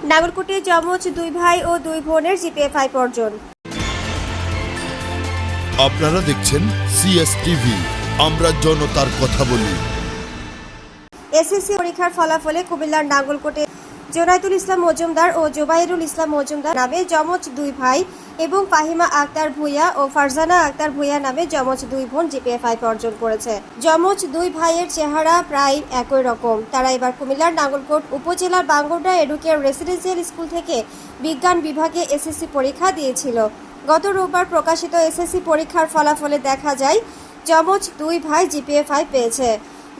নাগরকোটে যমজ দুই ভাই ও দুই বোনের জিপিএ ফাইভ অর্জন আপনারা দেখছেন সিএস টিভি আমরা জনতার কথা বলি। এসএসসি পরীক্ষার ফলাফলে কুমিল্লার নাগরকোটে জোনায়তুল ইসলাম মজুমদার ও জোবাইরুল ইসলাম মজুমদার নামে যমজ দুই ভাই এবং ফাহিমা আক্তার ভুইয়া ও ফারজানা আক্তার ভুইয়া নামে যমজ দুই বোন জিপিএ ফাইভ অর্জন করেছে। যমজ দুই ভাইয়ের চেহারা প্রায় একই রকম। তারা এবার কুমিল্লার নাঙ্গলকোট উপজেলার বাঙ্গোডা এডুকেয়ার রেসিডেন্সিয়াল স্কুল থেকে বিজ্ঞান বিভাগে এসএসসি পরীক্ষা দিয়েছিল। গত রোববার প্রকাশিত এসএসসি পরীক্ষার ফলাফলে দেখা যায়, যমজ দুই ভাই জিপিএ ফাইভ পেয়েছে।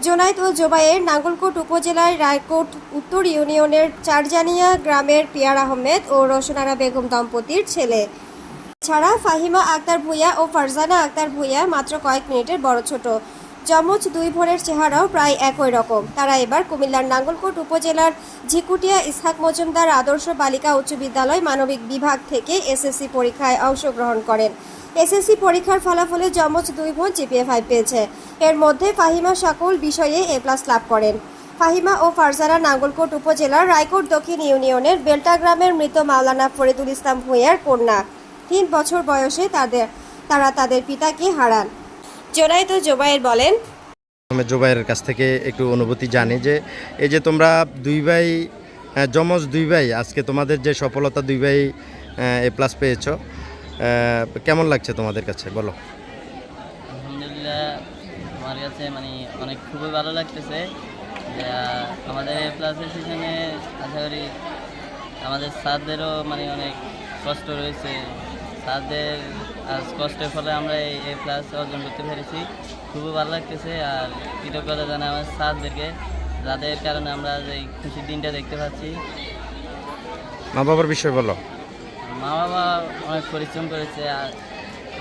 জোনাইদ ও জোবাইয়ের নাঙ্গলকোট উপজেলার রায়কোট উত্তর ইউনিয়নের চারজানিয়া গ্রামের পিয়ার আহমেদ ও রোশনারা বেগম দম্পতির ছেলে। ছাড়া ফাহিমা আক্তার ভুইয়া ও ফারজানা আক্তার ভুইয়া মাত্র কয়েক মিনিটের বড় ছোট। যমজ দুই ভোরের চেহারাও প্রায় একই রকম। তারা এবার কুমিল্লার নাঙ্গলকোট উপজেলার ঝিকুটিয়া ইসহাক মজুমদার আদর্শ বালিকা উচ্চ বিদ্যালয় মানবিক বিভাগ থেকে এসএসসি পরীক্ষায় অংশগ্রহণ করেন। এসএসসি পরীক্ষার ফলাফলে যমজ দুই বোন জিপিএ ফাইভ পেয়েছে। এর মধ্যে ফাহিমা সকল বিষয়ে এ প্লাস লাভ করেন। ফাহিমা ও ফারজানা নাঙ্গলকোট উপজেলার রায়কোট দক্ষিণ ইউনিয়নের বেলটা গ্রামের মৃত মাওলানা ফরিদুল ইসলাম ভূঁইয়ার কন্যা। তিন বছর বয়সে তাদের তারা তাদের পিতাকে হারান। জোনাইদ ও জোবাইর বলেন আমি জোবাইয়ের কাছ থেকে একটু অনুভূতি জানি যে এই যে তোমরা দুই ভাই যমজ দুই ভাই আজকে তোমাদের যে সফলতা দুই ভাই এ প্লাস পেয়েছ কেমন লাগছে তোমাদের কাছে? বলো। আলহামদুলিল্লাহ আমার কাছে মানে অনেক খুবই ভালো লাগতেছে। আমাদের এ প্লাসের সিজনে আশা করি আমাদের স্যারদেরও মানে অনেক কষ্ট রয়েছে। স্যারদের আজ কষ্টের ফলে আমরা এই এ প্লাস অর্জন করতে পেরেছি। খুবই ভালো লাগতেছে আর কৃতজ্ঞতা জানাই আমার স্যারদেরকে যাদের কারণে আমরা এই খুশির দিনটা দেখতে পাচ্ছি। মা বাবার বিষয় বলো। মা বাবা অনেক পরিশ্রম করেছে আর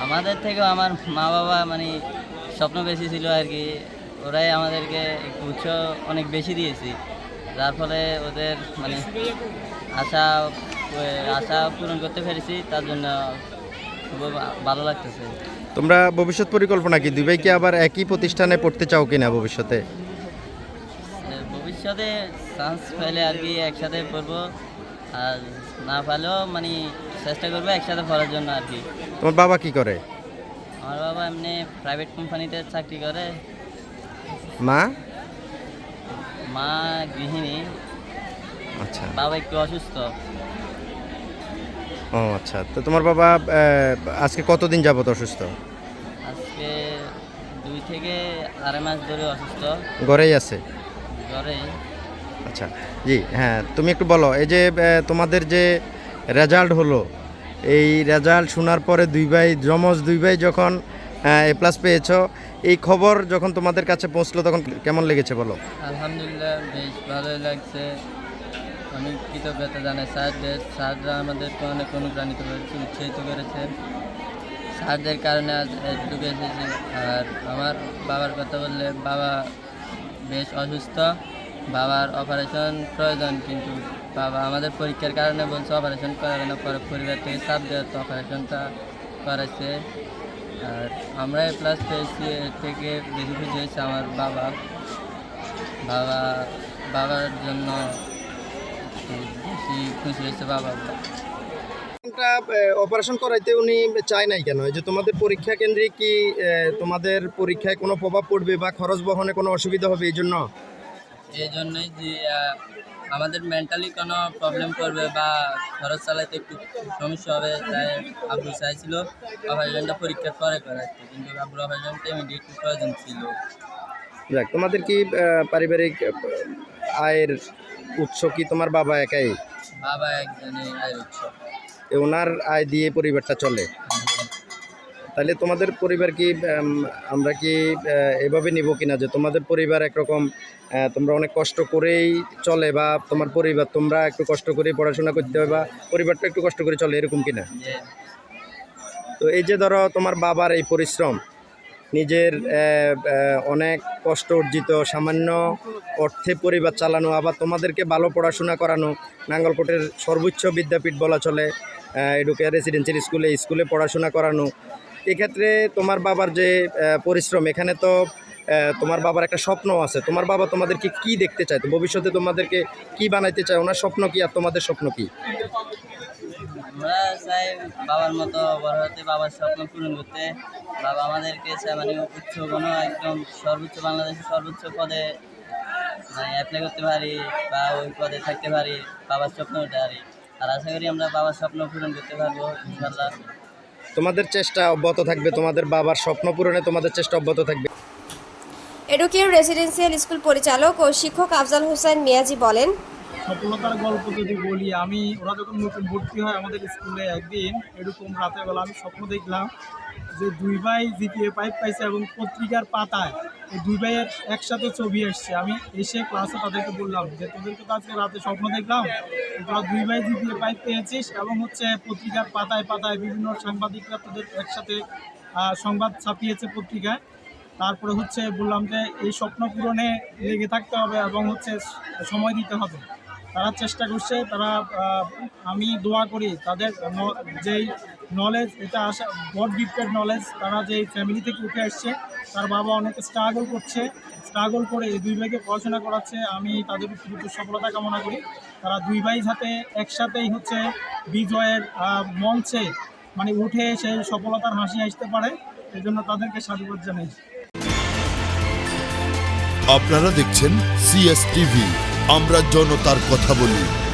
আমাদের থেকেও আমার মা বাবা মানে স্বপ্ন বেশি ছিল আর কি। ওরাই আমাদেরকে একটু উৎস অনেক বেশি দিয়েছি। যার ফলে ওদের মানে আশা আশা পূরণ করতে পেরেছি তার জন্য খুব ভালো লাগতেছে। তোমরা ভবিষ্যৎ পরিকল্পনা কি? দুই ভাই কি আবার একই প্রতিষ্ঠানে পড়তে চাও কিনা ভবিষ্যতে? ভবিষ্যতে চান্স পেলে আর কি একসাথে পড়ব। আর না পেলেও মানে চেষ্টা করব একসাথে পড়ার জন্য আর কি। তোমার বাবা কি করে? আমার বাবা এমনি প্রাইভেট কোম্পানিতে চাকরি করে। মা? মা গৃহিণী। আচ্ছা। বাবা একটু অসুস্থ। ও আচ্ছা। তো তোমার বাবা আজকে কতদিন যাবত অসুস্থ? আজকে দুই থেকে আড়াই মাস ধরে অসুস্থ। ঘরেই আছে? জ্বরে আচ্ছা। জি হ্যাঁ তুমি একটু বলো এই যে তোমাদের যে রেজাল্ট হলো এই রেজাল্ট শোনার পরে দুই ভাই যমজ দুই ভাই যখন এ প্লাস পেয়েছ এই খবর যখন তোমাদের কাছে পৌঁছলো তখন কেমন লেগেছে বলো? আলহামদুলিল্লাহ বেশ ভালোই লাগছে। অনেক কৃতজ্ঞতা জানাই। স্যারদের, স্যাররা আমাদেরকে অনেক অনুপ্রাণিত করেছে, উৎসাহিত করেছে। স্যারদের কারণে আজ এটুকু এসেছি আর আমার বাবার কথা বললে বাবা বেশ অসুস্থ, বাবার অপারেশন প্রয়োজন, কিন্তু বাবা আমাদের পরীক্ষার কারণে বলছে অপারেশন করাবে না, পরে পরিবার থেকে চাপ দেওয়ার তো অপারেশনটা করাচ্ছে আর আমরা এ প্লাস পেয়েছি এর থেকে বেশি খুশি হয়েছে আমার বাবা। বাবা, বাবার জন্য খুশি অপারেশন করাইতে উনি চায় নাই কেন? যে তোমাদের পরীক্ষা কেন্দ্রে কি তোমাদের পরীক্ষায় কোনো প্রভাব পড়বে বা খরচ বহনে কোনো অসুবিধা হবে এই জন্য? এই জন্যই যে আমাদের মেন্টালি কোনো প্রবলেম করবে বা খরচ চালাতে একটু সমস্যা হবে, তাই আব্বু চাইছিল অপারেশনটা পরীক্ষার পরে করাতে কিন্তু আব্বুর অপারেশনটা ইমিডিয়েট প্রয়োজন ছিল। যাক তোমাদের কি পারিবারিক আয়ের উৎস কি তোমার বাবা একাই? বাবা একজনই আয় উৎস। ওনার আয় দিয়ে পরিবারটা চলে। তাহলে তোমাদের পরিবার কি আমরা কি এভাবে নিব কিনা? যে তোমাদের পরিবার একরকম তোমরা অনেক কষ্ট করেই চলে বা তোমার পরিবার তোমরা একটু কষ্ট করে পড়াশোনা করতে হয় বা পরিবারটা একটু কষ্ট করে চলে এরকম কিনা? তো এই যে ধরো তোমার বাবার এই পরিশ্রম নিজের অনেক কষ্ট অর্জিত, সামান্য অর্থে পরিবার চালানো, আবার তোমাদেরকে ভালো পড়াশোনা করানো, নাঙ্গলকোটের সর্বোচ্চ বিদ্যাপীঠ বলা চলে এডুকেয়ার রেসিডেন্সিয়াল স্কুলে স্কুলে পড়াশোনা করানো। এক্ষেত্রে তোমার বাবার যে পরিশ্রম, এখানে তো তোমার বাবার একটা স্বপ্ন আছে। তোমার বাবা তোমাদেরকে কি দেখতে চায়? তো ভবিষ্যতে তোমাদেরকে কি বানাইতে চায়? ওনার স্বপ্ন কি আর তোমাদের স্বপ্ন কি? আমরা চাই বাবার মতো বড় হতে বাবার স্বপ্ন পূরণ করতে। বাবা আমাদেরকে চায় মানে উচ্চ কোনো একদম সর্বোচ্চ বাংলাদেশের সর্বোচ্চ পদে মানে অ্যাপ্লাই করতে পারি বা ওই পদে থাকতে পারি বাবার স্বপ্ন হতে পারি আর আশা করি আমরা বাবার স্বপ্ন পূরণ করতে পারব ইনশাল্লাহ তোমাদের চেষ্টা অব্যাহত থাকবে তোমাদের বাবার স্বপ্ন পূরণে তোমাদের চেষ্টা অব্যাহত থাকবে। এডুকেয়ার রেসিডেন্সিয়াল স্কুল পরিচালক ও শিক্ষক আফজাল হোসেন মিয়াজি বলেন সফলতার গল্প যদি বলি, আমি, ওরা যখন নতুন ভর্তি হয় আমাদের স্কুলে একদিন, এরকম রাতের বেলা আমি স্বপ্ন দেখলাম যে দুই ভাই জিপিএ পাইপ পাইছে এবং পত্রিকার পাতায় এই দুই ভাইয়ের একসাথে ছবি এসছে আমি এসে ক্লাসে তাদেরকে বললাম যে, তোদেরকে তো আজকে রাতে স্বপ্ন দেখলাম, তোরা দুই ভাই জিপিএ পাইপ পেয়েছিস এবং হচ্ছে পত্রিকার পাতায় পাতায় বিভিন্ন সাংবাদিকরা তোদের একসাথে সংবাদ ছাপিয়েছে পত্রিকায়। তারপরে হচ্ছে বললাম যে, এই স্বপ্ন পূরণে লেগে থাকতে হবে এবং হচ্ছে সময় দিতে হবে। তারা চেষ্টা করছে, তারা আমি দোয়া করি তাদের যেই নলেজ এটা আসা গড গিফটেড নলেজ তারা যে ফ্যামিলি থেকে উঠে আসছে, তার বাবা অনেক স্ট্রাগল করছে স্ট্রাগল করে দুই ভাইকে পড়াশোনা করাচ্ছে, আমি তাদের দ্রুত সফলতা কামনা করি। তারা দুই ভাই যাতে একসাথেই হচ্ছে বিজয়ের মঞ্চে মানে উঠে সেই সফলতার হাসি আসতে পারে এই জন্য তাদেরকে সাধুবাদ জানাই। আপনারা দেখছেন সিএস টিভি আমরা জনতার কথা বলি।